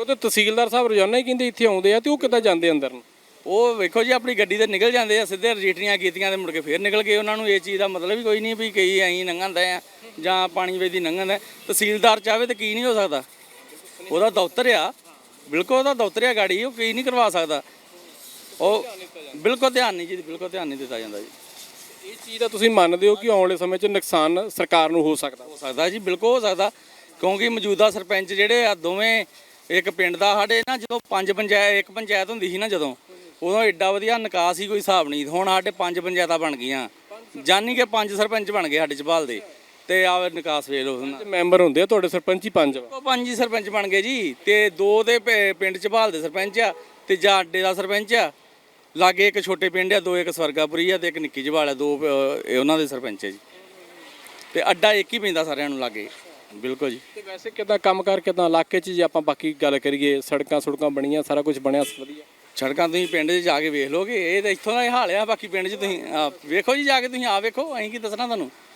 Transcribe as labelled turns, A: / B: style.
A: ਉਹ ਤਾਂ ਤਹਿਸੀਲਦਾਰ ਸਾਹਿਬ ਰੋਜ਼ਾਨਾ ਹੀ ਕਹਿੰਦੇ ਇੱਥੇ ਆਉਂਦੇ ਆ ਤੇ ਉਹ ਕਿੱਦਾਂ ਜਾਂਦੇ ਅੰਦਰ ਨੂੰ?
B: ਉਹ ਵੇਖੋ ਜੀ ਆਪਣੀ ਗੱਡੀ ਤੇ ਨਿਕਲ ਜਾਂਦੇ ਆ ਸਿੱਧੇ ਰਜਿਸਟਰੀਆਂ ਕੀਤੀਆਂ ਤੇ ਮੁੜ ਕੇ ਫੇਰ ਨਿਕਲ ਗਏ ਉਹਨਾਂ ਨੂੰ। ਇਹ ਚੀਜ਼ ਦਾ ਮਤਲਬ ਹੀ ਕੋਈ ਨਹੀਂ ਵੀ ਕਈ ਐਂ ਲੰਘਾਂਦਾ ਆ ਜਾਂ ਪਾਣੀ ਵੇਦੀ ਲੰਘਾਂਦਾ ਤਹਿਸੀਲਦਾਰ ਚਾਹਵੇ ਤਾਂ ਕੀ ਨਹੀਂ ਹੋ ਸਕਦਾ। ਉਹਦਾ ਦਫ਼ਤਰ ਆ ਬਿਲਕੁਲ ਉਹਦਾ ਦਫ਼ਤਰ ਆ ਗਾੜੀ ਉਹ ਕੀ ਨਹੀਂ ਕਰਵਾ ਸਕਦਾ। ਉਹ ਬਿਲਕੁਲ ਧਿਆਨ ਨਹੀਂ ਜੀ ਬਿਲਕੁਲ ਧਿਆਨ ਨਹੀਂ ਦਿੱਤਾ ਜਾਂਦਾ ਜੀ।
A: ਇਹ ਚੀਜ਼ ਦਾ ਤੁਸੀਂ ਮੰਨਦੇ ਹੋ ਕਿ ਆਉਣ ਵਾਲੇ ਸਮੇਂ 'ਚ ਨੁਕਸਾਨ ਸਰਕਾਰ ਨੂੰ ਹੋ ਸਕਦਾ।
B: ਹੋ ਸਕਦਾ ਜੀ ਬਿਲਕੁਲ ਹੋ ਸਕਦਾ। ਕਿਉਂਕਿ ਮੌਜੂਦਾ ਸਰਪੰਚ ਜਿਹੜੇ ਆ ਦੋਵੇਂ ਇੱਕ ਪਿੰਡ ਦਾ ਸਾਡੇ ਨਾ ਜਦੋਂ ਪੰਜ ਪੰਚਾਇਤ ਇੱਕ ਪੰਚਾਇਤ ਹੁੰਦੀ ਸੀ ਨਾ ਜਦੋਂ ਉਦੋਂ ਐਡਾ ਵਧੀਆ ਨਿਕਾਸ ਹੀ ਕੋਈ ਹਿਸਾਬ ਨਹੀਂ ਹੁਣ ਸਾਡੇ ਪੰਜ ਪੰਚਾਇਤਾਂ ਬਣ ਗਈਆਂ। ਜਾਨੀ ਕਿ ਪੰਜ ਸਰਪੰਚ ਬਣ ਗਏ ਸਾਡੇ ਚਪਾਲ ਦੇ ਤੇ ਆ ਨਿਕਾਸ ਵੇਖ
A: ਤੇ ਮੈਂਬਰ ਹੁੰਦੇ ਆ ਤੁਹਾਡੇ ਸਰਪੰਚ ਹੀ ਪੰਜ
B: ਉਹ ਪੰਜ ਹੀ ਸਰਪੰਚ ਬਣ ਗਏ ਜੀ। ਤੇ ਦੋ ਦੇ ਪਿੰਡ ਚਪਾਲ ਦੇ ਸਰਪੰਚ ਆ ਤੇ ਜਾਂ ਅੱਡੇ ਦਾ ਸਰਪੰਚ ਆ। ਲਾਗੇ ਇੱਕ ਛੋਟੇ ਪਿੰਡ ਆ ਦੋ ਇੱਕ ਸਵਰਗਾਪੁਰੀ ਆ ਤੇ ਇੱਕ ਨਿੱਕੀ ਜਵਾਲ ਆ ਦੋ ਉਹਨਾਂ ਦੇ ਸਰਪੰਚ ਆ ਜੀ। ਤੇ ਅੱਡਾ ਇੱਕ ਹੀ ਪੈਂਦਾ ਸਾਰਿਆਂ ਨੂੰ ਲਾਗੇ। ਬਿਲਕੁਲ ਜੀ।
A: ਤੇ ਵੈਸੇ ਕਿਦਾਂ ਕੰਮਕਾਰ ਕਿਦਾਂ? ਇਲਾਕੇ 'ਚ ਜੇ ਆਪਾਂ ਬਾਕੀ ਗੱਲ ਕਰੀਏ ਸੜਕਾਂ ਸੁੜਕਾਂ ਬਣੀਆਂ ਸਾਰਾ ਕੁਝ ਬਣਿਆ ਵਧੀਆ।
B: ਸੜਕਾਂ ਤੁਸੀਂ ਪਿੰਡ 'ਚ ਜਾ ਕੇ ਵੇਖ ਲੋਗੇ ਇਹ ਤਾਂ ਇੱਥੋਂ ਦਾ ਹੀ ਹਾਲ ਆ ਬਾਕੀ ਪਿੰਡ 'ਚ ਤੁਸੀਂ ਆਹ, ਵੇਖੋ ਜੀ ਜਾ ਕੇ ਤੁਸੀਂ ਆ ਵੇਖੋ ਅਸੀਂ ਕੀ ਦੱਸਣਾ ਤੁਹਾਨੂੰ?